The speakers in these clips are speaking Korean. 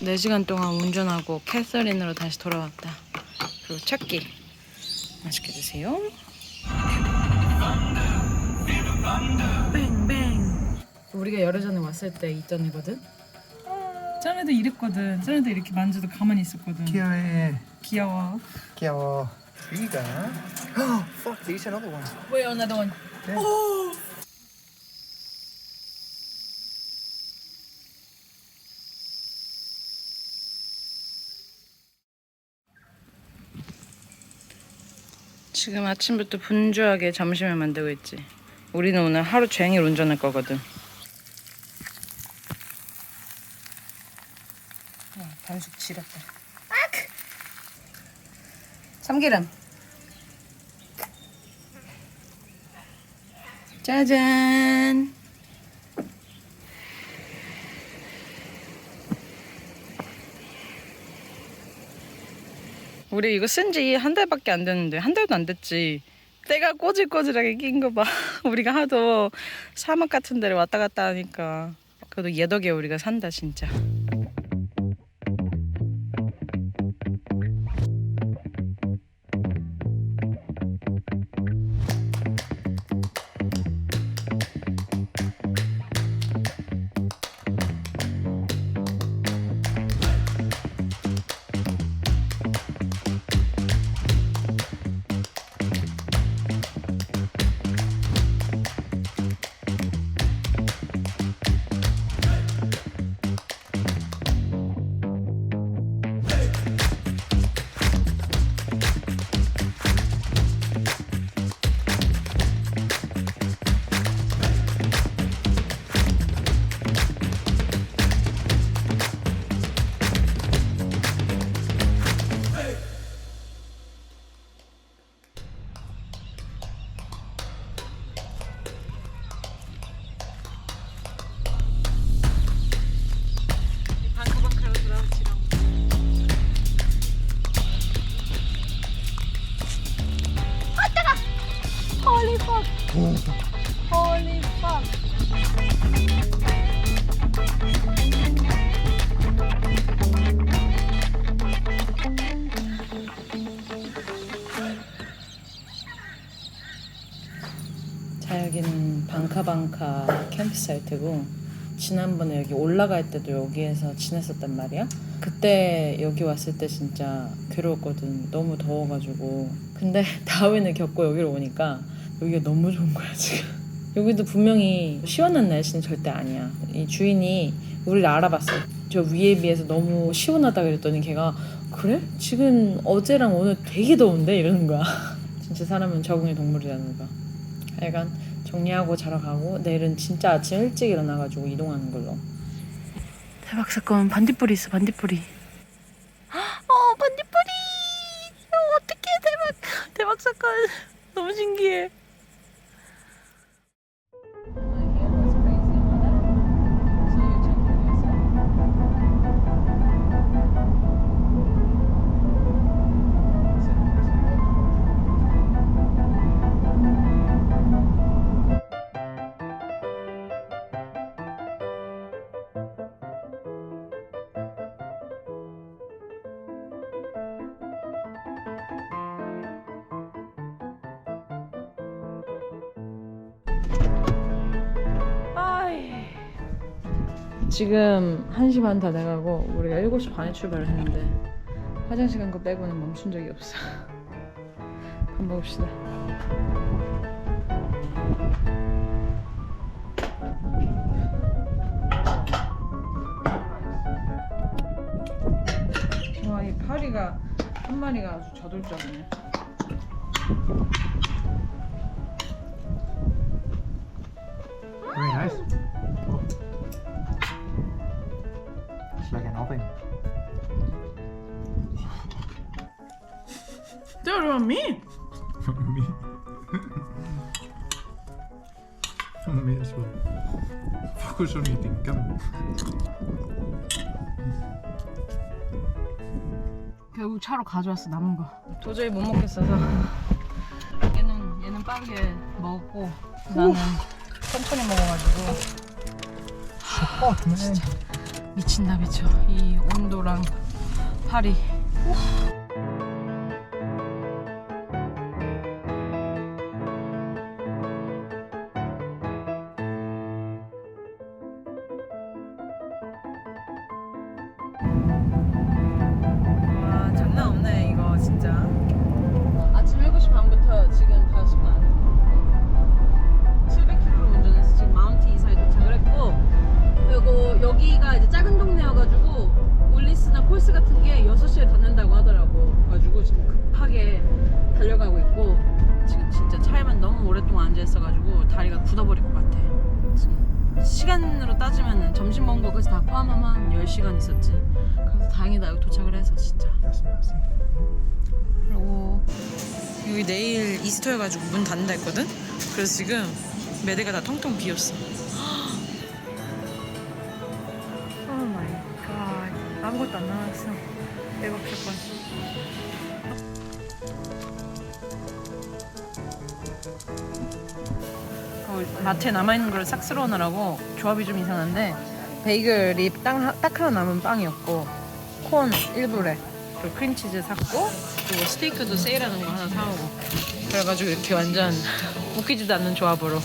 4시간 동안 운전하고 캐서린으로 다시 돌아왔다. 그리고 첫끼 맛있게 드세요. 뱅뱅. 우리가 열흘 전에 왔을 때 있던 애거든. 쟤네도 이랬거든. 쟤네도 이렇게 만져도 가만히 있었거든. 귀여워. 귀여워. 귀여워. Go. Oh, fuck, these another one. Wait, another one. 지금 아침부터 분주하게 점심을 만들고 있지. 우리는 오늘 하루 종일 운전할 거거든. 어, 반숙 지렸다. 악! 참기름. 짜잔. 우리 이거 쓴 지 한 달밖에 안 됐는데 한 달도 안 됐지. 때가 꼬질꼬질하게 낀 거 봐. 우리가 하도 사막 같은 데를 왔다 갔다 하니까 그래도 얘 덕에 우리가 산다 진짜. 여기는 방카방카 캠프사이트고 지난번에 여기 올라갈 때도 여기에서 지냈었단 말이야? 그때 여기 왔을 때 진짜 괴로웠거든. 너무 더워가지고. 근데 다윈을 겪고 여기로 오니까 여기가 너무 좋은 거야 지금. 여기도 분명히 시원한 날씨는 절대 아니야. 이 주인이 우리를 알아봤어. 저 위에 비해서 너무 시원하다 그랬더니 걔가 그래? 지금 어제랑 오늘 되게 더운데? 이러는 거야. 진짜 사람은 적응의 동물이라는 거 야 하여간 정리하고 자러 가고 내일은 진짜 아침 일찍 일어나가지고 이동하는 걸로. 대박 사건. 반딧불이 있어 반딧불이. 어 반딧불이! 어, 어떡해 대박. 대박 사건. 너무 신기해 지금 1시 반 다 돼가고 우리가 7시 반에 출발을 했는데 화장실 간 거 빼고는 멈춘 적이 없어. 밥 먹읍시다. 와이 파리가 한 마리가 아주 저돌적이네 Don't want me Me. Me as well. Focus on eating. Come. 결국 차로 가져왔어 남은 거 도저히 못 먹겠어서 얘는 얘는 빠르게 먹었고 나는 천천히 먹어가지고 Hot man. 미친다 미쳐 이 온도랑 팔이 울리스나 콜스 같은 게 6시에 닫는다고 하더라고 가지고 지금 급하게 달려가고 있고 지금 진짜 차에만 너무 오랫동안 앉아 있어가지고 다리가 굳어버릴 것 같아 지금 시간으로 따지면 점심 먹은 거까지 다 포함하면 한 10시간 있었지 그래서 다행이다 여기 도착을 해서 진짜. 그리고 여기 내일 이스터여가지고 문 닫는다 했거든? 그래서 지금 매대가 다 텅텅 비었어. 아무것도 안 나왔어. 대박 사건. 어, 마트에 남아있는 걸 싹 쓸어오느라고 조합이 좀 이상한데 베이글이 딱, 딱 하나 남은 빵이었고 콘 1불에 그리고 크림치즈 샀고 그리고 스테이크도 세일하는 거 하나 사오고 그래가지고 이렇게 완전 웃기지도 않는 조합으로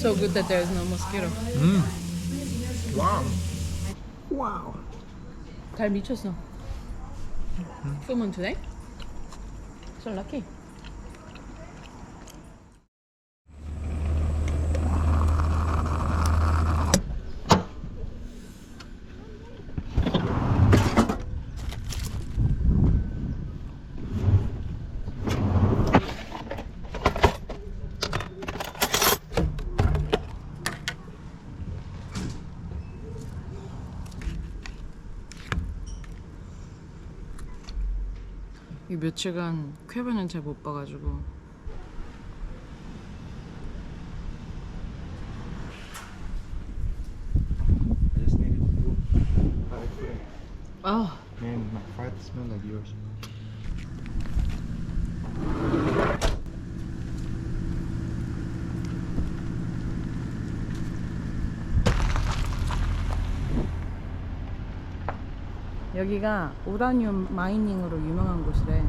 So good that there is no mosquito Mm. Wow. Wow. 달 미쳤어 moon today? So lucky 며칠간 쾌변은 잘 못 봐가지고 I just needed to do five foot. 아 Man, my fart smell like yours. 여기가 우라늄 마이닝으로 유명한 곳이래.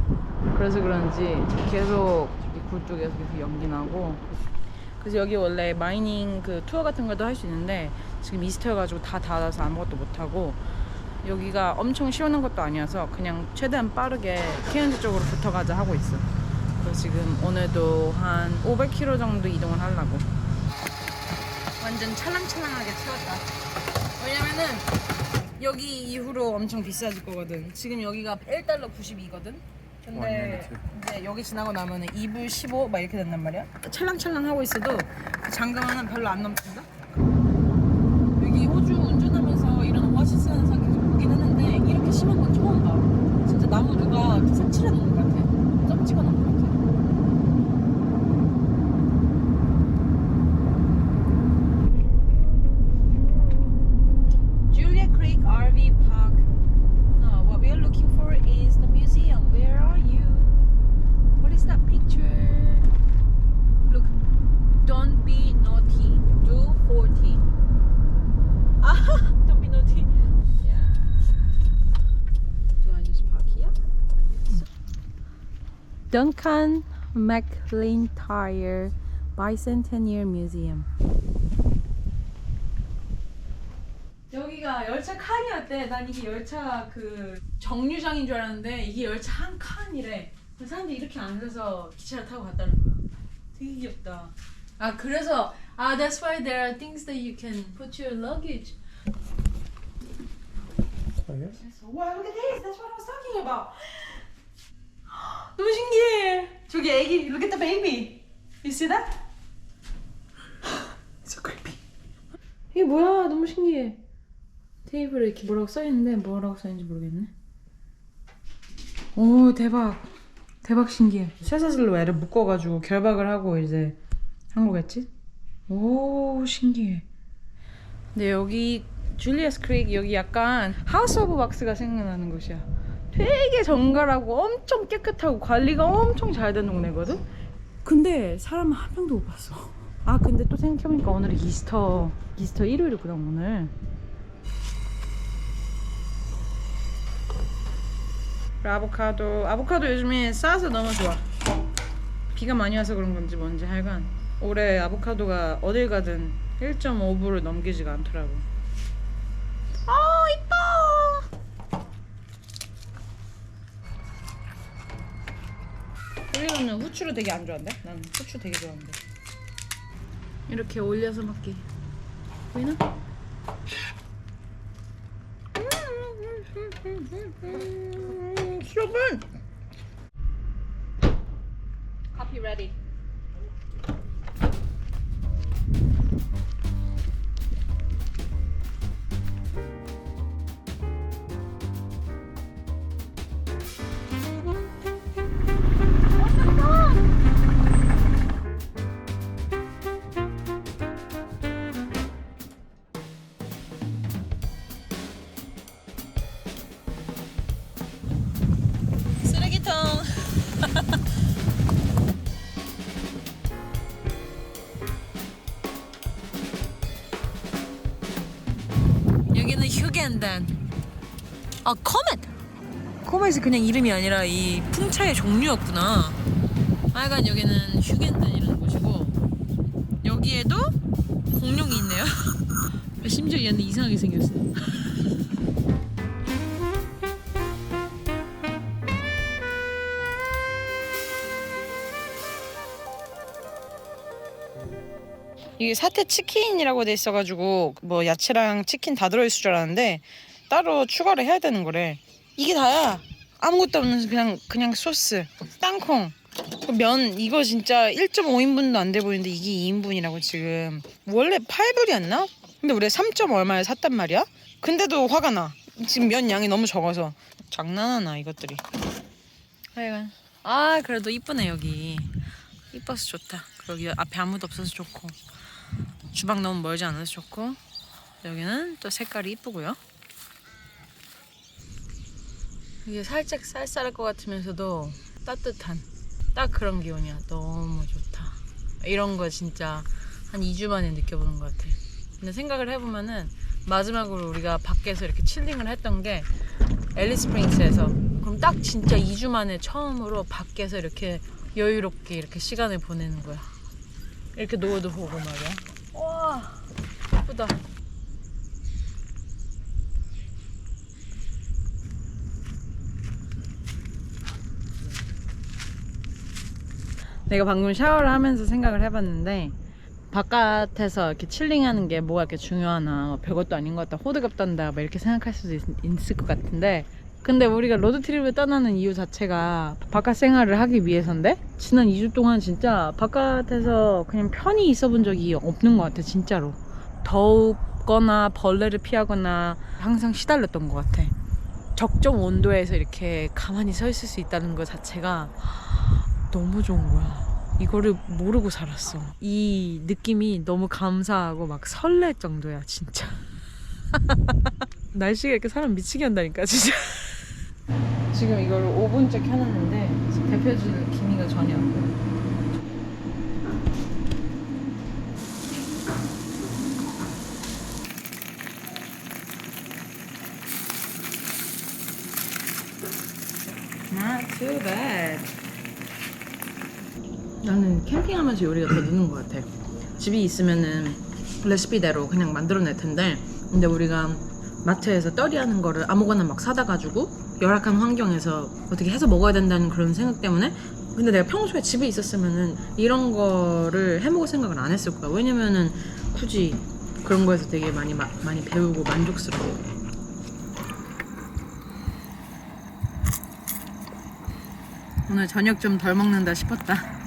그래서 그런지 계속 굴 쪽에서 계속 연기 나고. 그래서 여기 원래 마이닝 그 투어 같은 것도 할 수 있는데 지금 이스터여가지고 다 닫아서 아무것도 못 하고 여기가 엄청 시원한 것도 아니어서 그냥 최대한 빠르게 케언즈 쪽으로 붙어가자 하고 있어. 그래서 지금 오늘도 한 500km 정도 이동을 하려고. 완전 찰랑찰랑하게 채웠다. 왜냐면은 여기 이후로 엄청 비싸질 거거든. 지금 여기가 1달러 92거든. 근데 이제 여기 지나고 나면은 2불 15 막 이렇게 된단 말이야. 찰랑찰랑 하고 있어도 그 잔금은 별로 안 넘친다. 여기 호주 운전하면서 이런 오아시스 현상 계속 보긴 했는데 이렇게 심한 건 처음 봐. 진짜 나무 누가 이렇게 색칠해 놓은 것 같아. 점 찍어 놓은 것 같아. Julia Creek RV Park. No, what we are looking for is the museum. Where are you? What is that picture? Look, don't be naughty. Do 40. Ah, don't be naughty. Yeah. Do I just park here? Duncan McLintyre Bicentennial Museum. 여기가 열차 칸이었대. 난 이게 열차 그 정류장인 줄 알았는데 이게 열차 한 칸이래. 사람들이 이렇게 앉아서 기차를 타고 갔다는 거야. 되게 귀엽다. 아 그래서 아 that's why there are things that you can put your luggage. Oh, yes? 와 look at this. That's what I was talking about. 너무 신기해. 저기 애기 look at the baby. You see that? So creepy. 이게 뭐야? 너무 신기해. 테이블에 이렇게 뭐라고 써있는데 뭐라고 써있는지 모르겠네. 오 대박. 대박 신기해. 쇠사슬로 애를 묶어가지고 결박을 하고 이제 한 거겠지? 오 신기해. 근데 여기 줄리어스 크릭 여기 약간 하우스 오브 박스가 생각나는 곳이야. 되게 정갈하고 엄청 깨끗하고 관리가 엄청 잘 된 동네거든. 근데 사람 한 명도 못 봤어. 아 근데 또 생각해보니까 오늘이 이스터 이스터 일요일이구나 오늘 아보카도 아보카도 요즘에 싸서 너무 좋아 비가 많이 와서 그런 건지 뭔지 하여간 올해 아보카도가 어딜 가든 1.5불을 넘기지가 않더라고 아 이뻐 올리브는 후추를 되게 안 좋아한대? 난 후추 되게 좋아하는데 이렇게 올려서 먹기 보이나? 수분 Copy ready 아 코멧 코멧이 그냥 이름이 아니라 이 풍차의 종류였구나. 하여간 여기는 휴겐단이라는 곳이고 여기에도 공룡이 있네요. 심지어 얘는 이상하게 생겼어. 이게 사태 치킨이라고 돼 있어가지고 뭐 야채랑 치킨 다 들어있을 줄 알았는데 따로 추가를 해야 되는 거래. 이게 다야. 아무것도 없는 그냥 그냥 소스, 땅콩, 그면 이거 진짜 1.5인분도 안 돼 보이는데 이게 2인분이라고 지금 원래 8불이었나? 근데 우리 3점 얼마에 샀단 말이야? 근데도 화가 나. 지금 면 양이 너무 적어서 장난하나 이것들이. 하여간 아 그래도 이쁘네 여기. 이뻐서 좋다. 여기 앞에 아무도 없어서 좋고 주방 너무 멀지 않아서 좋고 여기는 또 색깔이 이쁘고요. 이게 살짝 쌀쌀할 것 같으면서도 따뜻한 딱 그런 기분이야. 너무 좋다. 이런 거 진짜 한 2주 만에 느껴보는 것 같아. 근데 생각을 해보면은 마지막으로 우리가 밖에서 이렇게 칠링을 했던 게 앨리스 프링스에서 그럼 딱 진짜 2주 만에 처음으로 밖에서 이렇게 여유롭게 이렇게 시간을 보내는 거야. 이렇게 노을도 보고 말이야. 와, 예쁘다. 내가 방금 샤워를 하면서 생각을 해봤는데 바깥에서 이렇게 칠링하는 게 뭐가 이렇게 중요하나 별것도 아닌 것 같다 호들갑 떤다 막 이렇게 생각할 수도 있, 있을 것 같은데 근데 우리가 로드트립을 떠나는 이유 자체가 바깥 생활을 하기 위해서인데 지난 2주 동안 진짜 바깥에서 그냥 편히 있어 본 적이 없는 것 같아 진짜로. 덥거나 벌레를 피하거나 항상 시달렸던 것 같아. 적정 온도에서 이렇게 가만히 서 있을 수 있다는 것 자체가 너무 좋은 거야. 이거를 모르고 살았어. 이 느낌이 너무 감사하고 막 설렐 정도야 진짜. 날씨가 이렇게 사람 미치게 한다니까 진짜. 지금 이걸 5분째 켜놨는데 대표줄 기미가 전혀 안 보여. Not too bad 나는 캠핑하면서 요리가 더 느는 것 같아. 집이 있으면은 레시피대로 그냥 만들어낼 텐데 근데 우리가 마트에서 떨이하는 거를 아무거나 막 사다 가지고 열악한 환경에서 어떻게 해서 먹어야 된다는 그런 생각 때문에 근데 내가 평소에 집에 있었으면은 이런 거를 해먹을 생각을 안 했을 거야. 왜냐면은 굳이 그런 거에서 되게 많이 마- 많이 배우고 만족스러워. 오늘 저녁 좀 덜 먹는다 싶었다